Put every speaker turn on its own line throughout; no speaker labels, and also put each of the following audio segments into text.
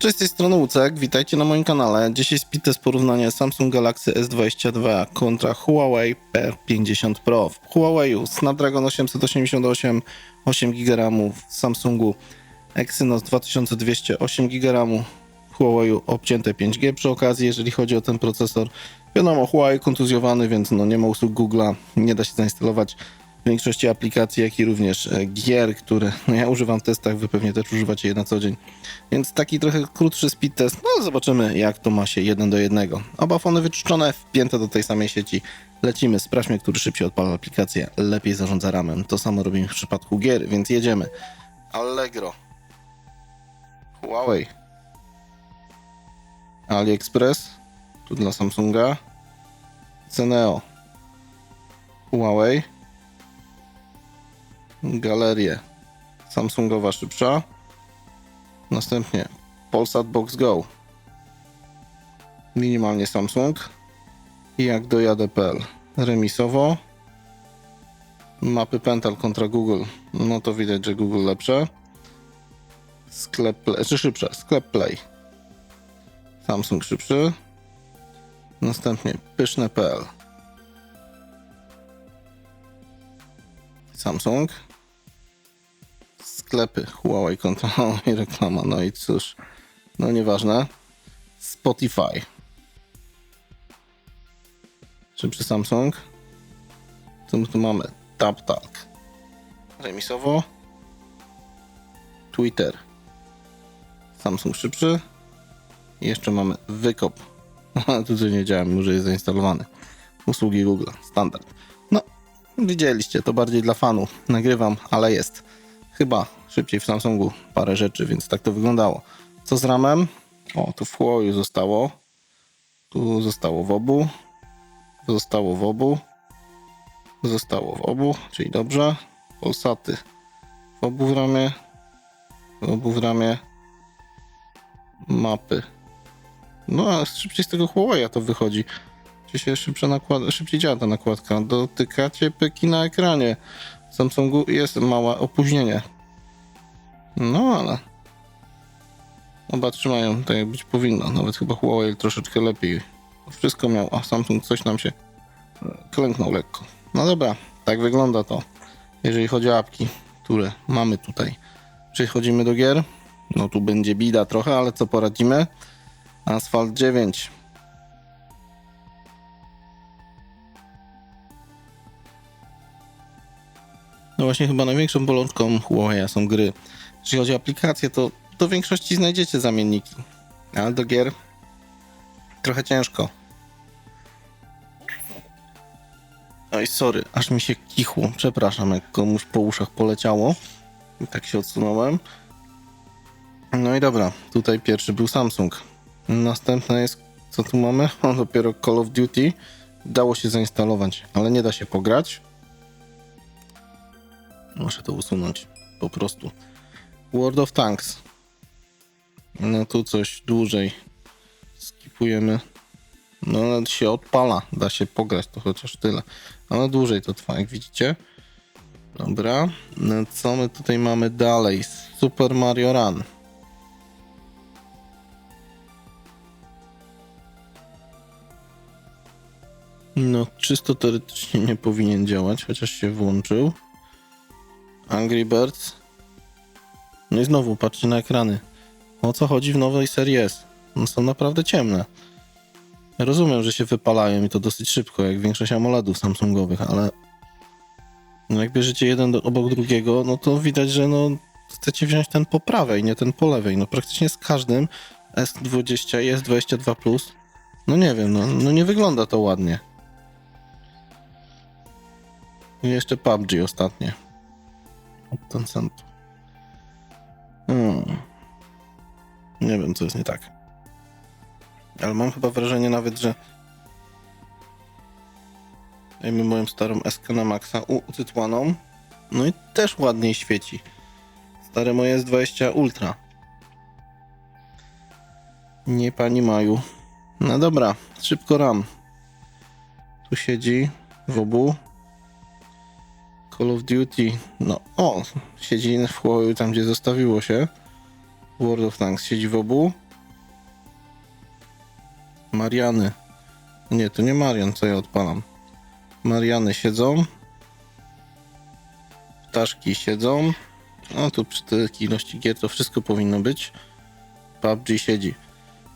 Cześć, z tej strony Łucek, witajcie na moim kanale. Dzisiaj spite z porównania Samsung Galaxy S22 kontra Huawei P50 Pro. W Huawei'u Snapdragon 888, 8 GB, w Samsungu Exynos 2200, 8 GB, w Huawei'u obcięte 5G przy okazji, jeżeli chodzi o ten procesor. Wiadomo, Huawei kontuzjowany, więc no nie ma usług Google'a, nie da się zainstalować większości aplikacji, jak i również e, gier, które no ja używam w testach, wy pewnie też używacie je na co dzień. Więc taki trochę krótszy speed test, no zobaczymy jak to ma się jeden do jednego. Oba fony wyczyszczone, wpięte do tej samej sieci. Lecimy, sprawdźmy, który szybciej odpala aplikację, lepiej zarządza ramem. To samo robimy w przypadku gier, więc jedziemy. Allegro. Huawei. AliExpress. Tu dla Samsunga. Ceneo. Huawei. Galerię. Samsungowa szybsza. Następnie Polsat Box Go. Minimalnie Samsung. I jak dojadę.pl. Remisowo. Mapy Pental kontra Google. No to widać, że Google lepsze. Sklep Play, czy szybsze. Sklep Play. Samsung szybszy. Następnie pyszne.pl. Samsung. Sklepy Huawei kontra i reklama. No i cóż, no nieważne. Spotify. Szybszy Samsung. Co my tu mamy? TapTalk. Remisowo. Twitter. Samsung szybszy. I jeszcze mamy wykop. tu coś nie działa, może jest zainstalowany. Usługi Google. Standard. No, widzieliście, to bardziej dla fanów. Nagrywam, ale jest. Chyba szybciej w Samsungu parę rzeczy, więc tak to wyglądało. Co z ramem? O, tu w Huawei zostało. Tu zostało w obu. Zostało w obu. Zostało w obu, czyli dobrze. Polsaty w obu w ramie. W obu w ramie. Mapy. No, a szybciej z tego Huawei to wychodzi. Czy się szybciej działa ta nakładka? Dotykacie pyki na ekranie. Samsungu jest małe opóźnienie. No ale. Oba trzymają tak jak być powinno. Nawet chyba Huawei troszeczkę lepiej. Wszystko miał, a Samsung coś nam się e, klęknął lekko. No dobra, tak wygląda to. Jeżeli chodzi o apki, które mamy tutaj. Przechodzimy do gier. No tu będzie bida trochę, ale co poradzimy? Asphalt 9. No właśnie chyba największą bolączką Huawei są gry. Jeśli chodzi o aplikacje, to do większości znajdziecie zamienniki. Ale do gier trochę ciężko. Oj, sorry, aż mi się kichło. Przepraszam, jak komuś po uszach poleciało. I tak się odsunąłem. No i dobra, tutaj pierwszy był Samsung. Następne jest, co tu mamy? O, dopiero Call of Duty. Dało się zainstalować, ale nie da się pograć. Muszę to usunąć. Po prostu. World of Tanks. No tu coś dłużej. Skipujemy. No ale się odpala. Da się pograć to chociaż tyle. Ale dłużej to trwa, jak widzicie. Dobra. No, co my tutaj mamy dalej? Super Mario Run. No, czysto teoretycznie nie powinien działać, chociaż się włączył. Angry Birds. No i znowu, patrzcie na ekrany. O co chodzi w nowej serii S? One są naprawdę ciemne. Rozumiem, że się wypalają i to dosyć szybko, jak większość AMOLEDów Samsungowych, ale no jak bierzecie jeden do, obok drugiego, no to widać, że no chcecie wziąć ten po prawej, nie ten po lewej. No praktycznie z każdym S20 i S22 Plus. No nie wiem, no, no nie wygląda to ładnie. I jeszcze PUBG ostatnie. Od Tencentu. Hmm. Nie wiem, co jest nie tak. Ale mam chyba wrażenie nawet, że dajmy moją starą SK na maksa ucytłaną. No i też ładniej świeci. Stare moje jest 20 Ultra. Nie pani Maju. No dobra, szybko RAM. Tu siedzi w obu. Call of Duty. No, o, siedzi w Huawei tam, gdzie zostawiło się. World of Tanks siedzi w obu. Mariany. Nie, to nie Marian, co ja odpalam. Mariany siedzą. Ptaszki siedzą. No tu przy takiej ilości gier to wszystko powinno być. PUBG siedzi.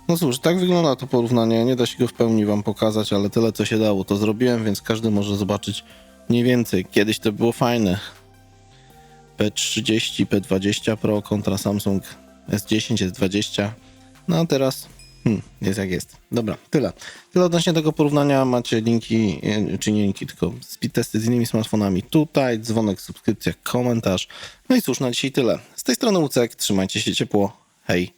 No cóż, tak wygląda to porównanie. Nie da się go w pełni wam pokazać, ale tyle co się dało to zrobiłem, więc każdy może zobaczyć mniej więcej. Kiedyś to było fajne. P30, P20 Pro kontra Samsung S10, S20. No a teraz hmm, jest jak jest. Dobra, tyle. Tyle odnośnie tego porównania. Macie linki, e, czy nie linki, tylko speed testy z innymi smartfonami tutaj. Dzwonek, subskrypcja, komentarz. No i cóż, na dzisiaj tyle. Z tej strony Łucek, trzymajcie się ciepło. Hej.